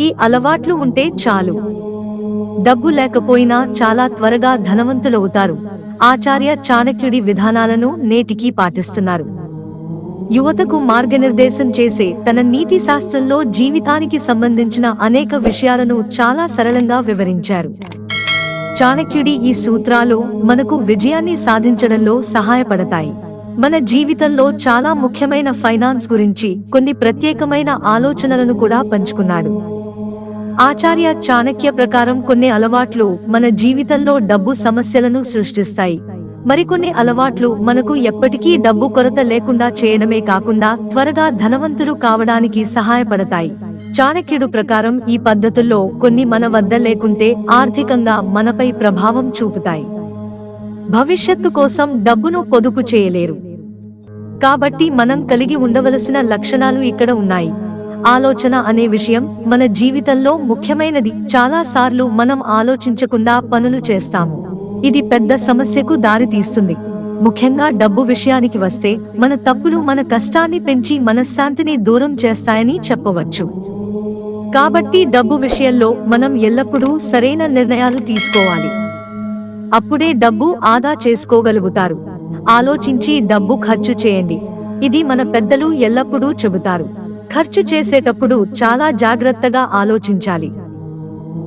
ఈ అలవాట్లు ఉంటే చాలు. డబ్బు లేకపోయినా చాలా త్వరగా ధనవంతులవుతారు. ఆచార్య చాణక్యుడి విధానాలను నేటికీ పాటిస్తున్నారు. యువతకు మార్గనిర్దేశం చేసే తన నీతి శాస్త్రంలో జీవితానికి సంబంధించిన అనేక విషయాలను చాలా సరళంగా వివరించారు. చాణక్యుడి ఈ సూత్రాలు మనకు విజయాన్ని సాధించడంలో సహాయపడతాయి. మన జీవితంలో చాలా ముఖ్యమైన ఫైనాన్స్ గురించి కొన్ని ప్రత్యేకమైన ఆలోచనలను కూడా పంచుకున్నాడు. ఆచార్య చాణక్య ప్రకారం కొన్ని అలవాట్లు మన జీవితంలో డబ్బు సమస్యలను సృష్టిస్తాయి. మరికొన్ని అలవాట్లు మనకు ఎప్పటికీ డబ్బు కొరత లేకుండా చేయడమే కాకుండా త్వరగా ధనవంతులు కావడానికి సహాయపడతాయి. చాణక్యుడు ప్రకారం ఈ పద్ధతుల్లో కొన్ని మన వద్ద లేకుంటే ఆర్థికంగా మనపై ప్రభావం చూపుతాయి. భవిష్యత్తు కోసం డబ్బును పొదుపు చేయలేరు. కాబట్టి మనం కలిగి ఉండవలసిన లక్షణాలు ఇక్కడ ఉన్నాయి. ఆలోచన అనే విషయం మన జీవితంలో ముఖ్యమైనది. చాలా సార్లు మనం ఆలోచించకుండా పనులు చేస్తాము. ఇది పెద్ద సమస్యకు దారితీస్తుంది ముఖ్యంగా డబ్బు విషయానికి వస్తే మన తప్పులు మన కష్టాన్ని పెంచి మనశ్శాంతిని దూరం చేస్తాయని చెప్పవచ్చు. కాబట్టి డబ్బు విషయంలో మనం ఎల్లప్పుడూ సరైన నిర్ణయాలు తీసుకోవాలి. అప్పుడే డబ్బు ఆదా చేసుకోగలుగుతారు. ఆలోచించి డబ్బు ఖర్చు చేయండి. ఇది మన పెద్దలు ఎల్లప్పుడూ చెబుతారు. ఖర్చు చేసేటప్పుడు చాలా జాగ్రత్తగా ఆలోచించాలి.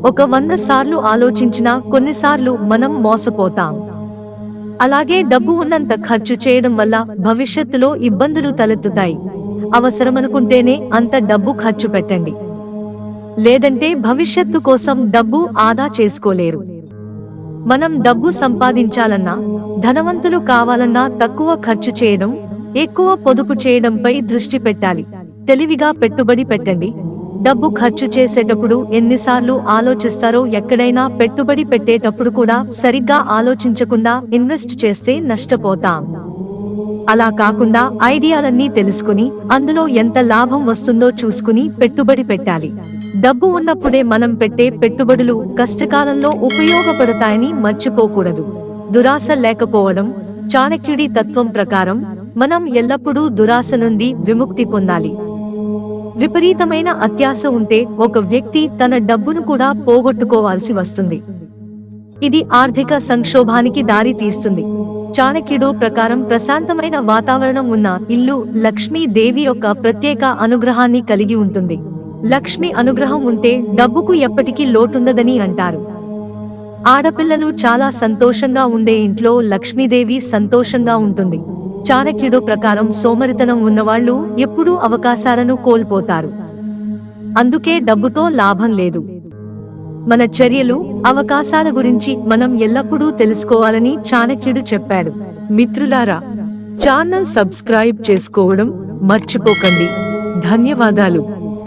ఒక వంద సార్లు ఆలోచించినా కొన్నిసార్లు మనం మోసపోతాం. అలాగే డబ్బు ఉన్నంత ఖర్చు చేయడం వల్ల భవిష్యత్తులో ఇబ్బందులు తలెత్తుతాయి. అవసరమనుకుంటేనే అంత డబ్బు ఖర్చు పెట్టండి. లేదంటే భవిష్యత్తు కోసం డబ్బు ఆదా చేసుకోలేరు. మనం డబ్బు సంపాదించాలన్నా ధనవంతులు కావాలన్నా తక్కువ ఖర్చు చేయడం ఎక్కువ పొదుపు చేయడంపై దృష్టి పెట్టాలి. తెలివిగా పెట్టుబడి పెట్టండి. డబ్బు ఖర్చు చేసేటప్పుడు ఎన్నిసార్లు ఆలోచిస్తారో ఎక్కడైనా పెట్టుబడి పెట్టేటప్పుడు కూడా సరిగ్గా ఆలోచించకుండా ఇన్వెస్ట్ చేస్తే నష్టపోతాం. అలా కాకుండా ఐడియాలన్నీ తెలుసుకుని అందులో ఎంత లాభం వస్తుందో చూసుకుని పెట్టుబడి పెట్టాలి. డబ్బు ఉన్నప్పుడే మనం పెట్టే పెట్టుబడులు కష్టకాలంలో ఉపయోగపడతాయని మర్చిపోకూడదు. దురాశ లేకపోవడం చాణక్యుడి తత్వం ప్రకారం మనం ఎల్లప్పుడూ దురాశ నుండి విముక్తి పొందాలి. విపరీతమైన అత్యాశ ఉంటే ఒక వ్యక్తి తన డబ్బును కూడా పోగొట్టుకోవాల్సి వస్తుంది. ఇది ఆర్థిక సంక్షోభానికి దారి తీస్తుంది. చాణక్యుడు ప్రకారం ప్రశాంతమైన వాతావరణం ఉన్న ఇల్లు లక్ష్మీ దేవి యొక్క ప్రత్యేక అనుగ్రహాన్ని కలిగి ఉంటుంది. లక్ష్మి అనుగ్రహం ఉంటే డబ్బుకు ఎప్పటికీ లోటుండదని అంటారు. ఆడపిల్లలు చాలా సంతోషంగా ఉండే ఇంట్లో లక్ష్మీదేవి సంతోషంగా ఉంటుంది. చాణక్యుడు ప్రకారం సోమరితనం ఉన్నవాళ్ళు ఎప్పుడూ అవకాశాలను కోల్పోతారు. అందుకే డబ్బుతో లాభం లేదు. మన చర్యలు అవకాశాల గురించి మనం ఎల్లప్పుడూ తెలుసుకోవాలని చాణక్యుడు చెప్పాడు. మిత్రులారా ఛానల్ సబ్స్క్రైబ్ చేసుకోవడం మర్చిపోకండి. ధన్యవాదాలు.